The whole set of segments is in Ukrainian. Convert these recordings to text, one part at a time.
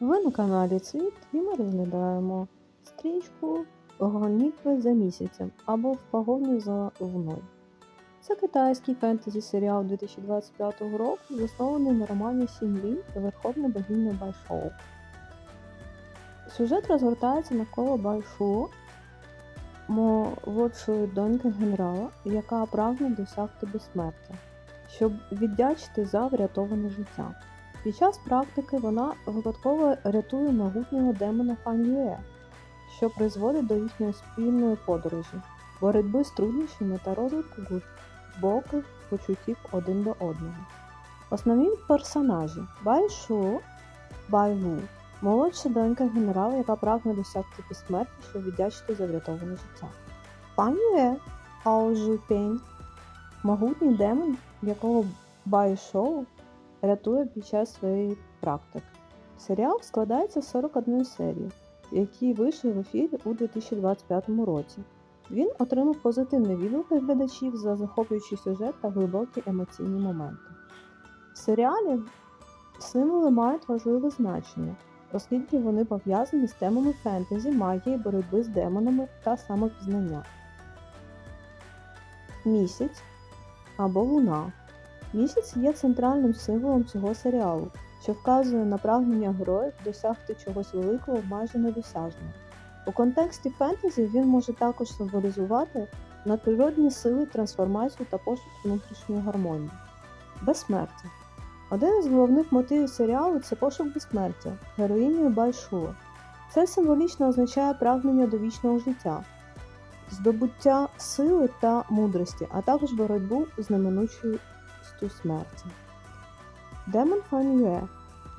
Ви на каналі Цвіт і ми розглядаємо стрічку Гонітви за місяцем або в погоні за луною. Це китайський фентезі серіал 2025 року, заснований на романі Сінлі Верховне богиня Байшоу. Сюжет розгортається навколо Байшу, молодшої доньки генерала, яка прагне досягти безсмертя, щоб віддячити за врятоване життя. Під час практики вона випадково рятує могутнього демона Фан'юе, що призводить до їхньої спільної подорожі, боротьби з труднощами та розвитку глибоких почуттів один до одного. Основні персонажі Байшу Байву, молодша донька генерала, яка прагне досягти безсмертя, щоб віддячити за врятоване життя. Фан'юе Ао Жупень, могутній демон, якого Байшоу рятує під час своєї практики. Серіал складається з 41 серії, який вийшов в ефірі у 2025 році. Він отримав позитивний відгук від глядачів за захоплюючий сюжет та глибокі емоційні моменти. В серіалі символи мають важливе значення, оскільки вони пов'язані з темами фентезі, магії, боротьби з демонами та самопізнання. Місяць або луна Місяць є центральним символом цього серіалу, що вказує на прагнення героїв досягти чогось великого майже недосяжного. У контексті фентезі він може також символізувати надприродні сили, трансформацію та пошук внутрішньої гармонії. Безсмертя. Один із головних мотивів серіалу це пошук безсмертя, героїнею Байшуа. Це символічно означає прагнення до вічного життя, здобуття сили та мудрості, а також боротьбу з неминучою смерті. Демон Фан'юе.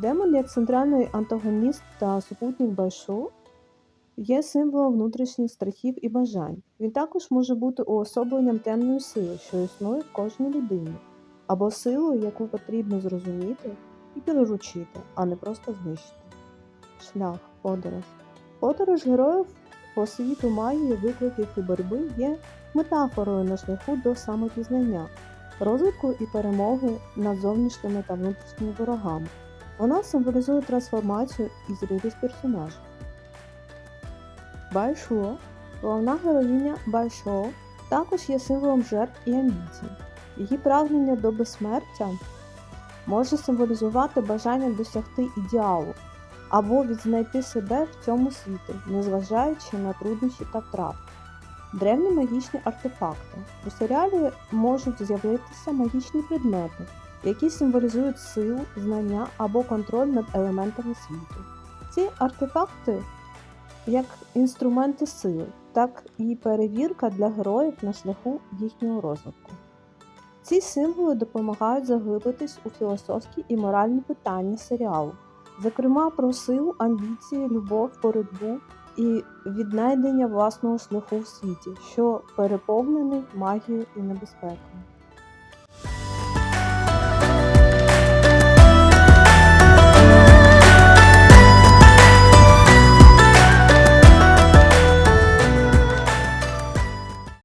Демон як центральний антагоніст та супутник Байшу є символом внутрішніх страхів і бажань. Він також може бути уособленням темної сили, що існує в кожній людині, або силою, яку потрібно зрозуміти і приручити, а не просто знищити. Шлях, подорож. Подорож героїв по світу магії, викликів і боротьби є метафорою на шляху до самопізнання розвитку і перемоги над зовнішніми та внутрішніми ворогами. Вона символізує трансформацію і зрілість персонажа. Байшуо, головна героїня Байшо, також є символом жертв і амбіцій. Її прагнення до безсмертя може символізувати бажання досягти ідеалу або відзнайти себе в цьому світі, незважаючи на труднощі та втрати. Древні магічні артефакти. У серіалі можуть з'явитися магічні предмети, які символізують силу, знання або контроль над елементами світу. Ці артефакти як інструменти сили, так і перевірка для героїв на шляху їхнього розвитку. Ці символи допомагають заглибитись у філософські і моральні питання серіалу, зокрема про силу, амбіції, любов, боротьбу і віднайдення власного шляху в світі, що переповнений магією і небезпекою.